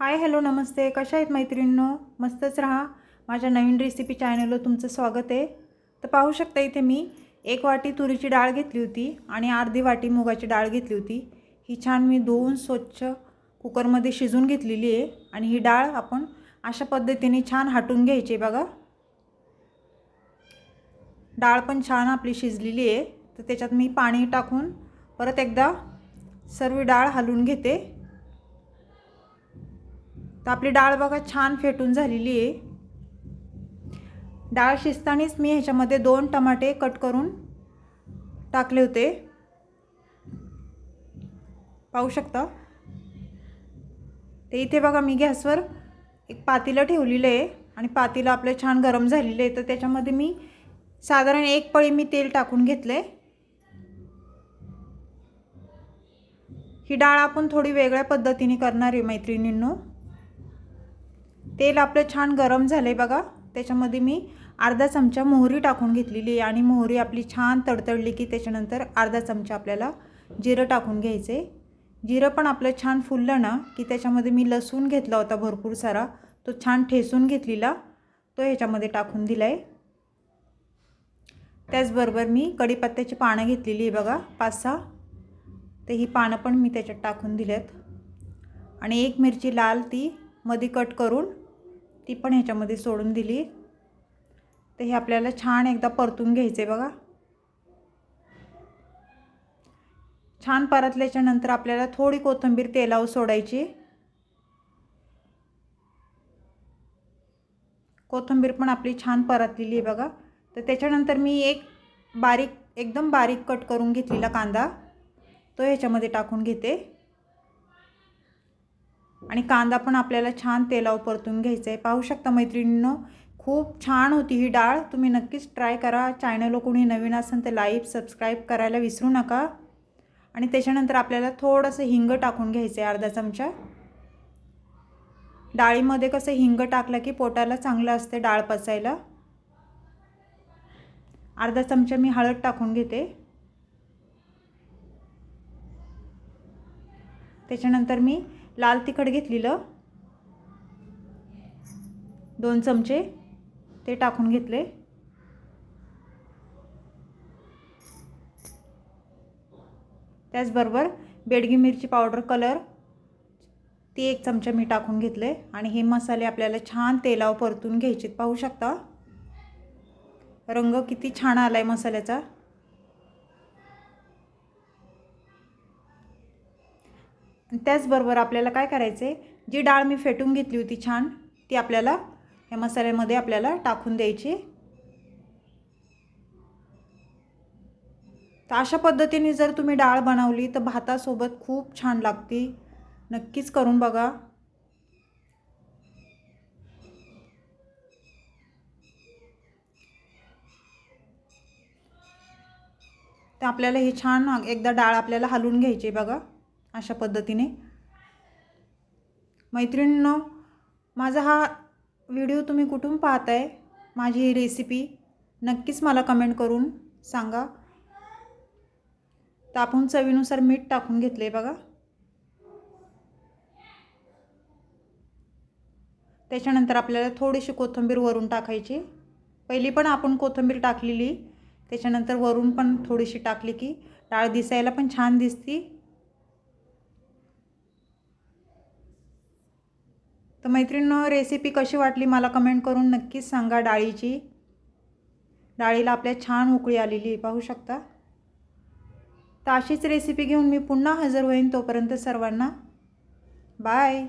Hi hello नमस्ते. कशा आहेत मैत्रिणींनो? मस्तच राहा. माझ्या नवीन रेसिपी चॅनलवर तुमचं स्वागत आहे. तर पाहू शकता इथे मी एक वाटी तुरीची डाळ घेतली होती आणि अर्धी वाटी मुगाची डाळ घेतली होती. ही छान मी धुवून स्वच्छ कुकरमध्ये शिजून घेतलेली आहे आणि ही डाळ आपण अशा पद्धतीने छान हाटून घ्यायची आहे बघा. डाळ पण छान आपली शिजलेली आहे. तर त्याच्यात मी पाणी टाकून परत एकदा सर्व डाळ हलवून घेते. तर आपली डाळ बघा छान फेटून झालेली आहे. डाळ शिजतानीच मी ह्याच्यामध्ये दोन टमाटे कट करून टाकले होते. पाहू शकता? ते इथे बघा मी गॅसवर एक पातीलं ठेवलेलं आहे आणि पातीलं आपलं छान गरम झालेलं आहे. तर त्याच्यामध्ये मी साधारण एक पळी मी तेल टाकून घेतलं आहे. ही डाळ आपण थोडी वेगळ्या पद्धतीने करणार आहे मैत्रिणींनो. तेल आपलं छान गरम झालं आहे बघा. त्याच्यामध्ये मी अर्धा चमचा मोहरी टाकून घेतलेली आहे आणि मोहरी आपली छान तडतडली की त्याच्यानंतर अर्धा चमचा आपल्याला जिरं टाकून घ्यायचं. आहे जिरं पण आपलं छान फुललं ना की त्याच्यामध्ये मी लसूण घेतला होता भरपूर सारा. तो छान ठेसून घेतलेला तो ह्याच्यामध्ये टाकून दिला आहे त्याचबरोबर मी कढीपत्त्याची पानं घेतलेली आहे बघा पाच सहा तर ही पानं पण मी त्याच्यात टाकून दिल्यात आणि एक मिरची लाल ती मध्ये कट करून ती पण ह्याच्यामध्ये सोडून दिली. तर हे आपल्याला छान एकदा परतून घ्यायचे बघा. छान परतल्याच्या नंतर आपल्याला थोडी कोथिंबीर तेलावर सोडायची. कोथिंबीर पण आपली छान परतलेली आहे बघा. तर त्याच्यानंतर मी एक बारीक एकदम बारीक कट करून घेतलेला कांदा. तो ह्याच्यामध्ये टाकून घेते. आणि कांदा पण आपल्याला छान तेलावर परतून घ्यायचा आहे पाहू शकता मैत्रिणींनो खूप छान होती ही डाळ. तुम्ही नक्कीच ट्राय करा. चॅनलवर कोणी नवीन असेल तर लाईक सबस्क्राईब करायला विसरू नका. आणि त्याच्यानंतर आपल्याला थोडंसं हिंग टाकून घ्यायचं आहे अर्धा चमचा. डाळीमध्ये कसं हिंग टाकलं की पोटाला चांगलं असते डाळ पचायला. अर्धा चमचा मी हळद टाकून घेते. त्याच्यानंतर मी लाल तिखट घेतलेलं. दोन चमचे ते टाकून घेतले. त्याचबरोबर बेडगी मिरची पावडर कलर ती एक चमचा मी टाकून घेतले. आणि हे मसाले आपल्याला छान तेलावर परतून घ्यायचे पाहू शकता? रंग किती छान आला आहे मसाल्याचा. त्याचबरोबर आपल्याला काय करायचं आहे जी डाळ मी फेटून घेतली होती छान ती आपल्याला या मसाल्यामध्ये आपल्याला टाकून द्यायची. तर अशा पद्धतीने जर तुम्ही डाळ बनवली तर भातासोबत खूप छान लागते. नक्कीच करून बघा. तर आपल्याला हे छान एकदा डाळ आपल्याला हलवून घ्यायची बघा. अशा पद्धतीने. मैत्रिणींनो माझा हा व्हिडिओ तुम्ही कुठून पाहताय? माझी ही रेसिपी नक्कीच मला कमेंट करून सांगा. तर आपण चवीनुसार मीठ टाकून घेतले आहे बघा. त्याच्यानंतर आपल्याला थोडीशी कोथिंबीर वरून टाकायची. पहिली पण आपण कोथिंबीर टाकलेली. त्याच्यानंतर वरून पण थोडीशी टाकली की डाळ दिसायला पण छान दिसती. तर मैत्रिणीनं रेसिपी कशी वाटली मला कमेंट करून नक्कीच सांगा डाळीची. डाळीला आपल्या छान उकळी आलेली पाहू शकता. तर अशीच रेसिपी घेऊन मी पुन्हा हजर होईन तोपर्यंत सर्वांना. Bye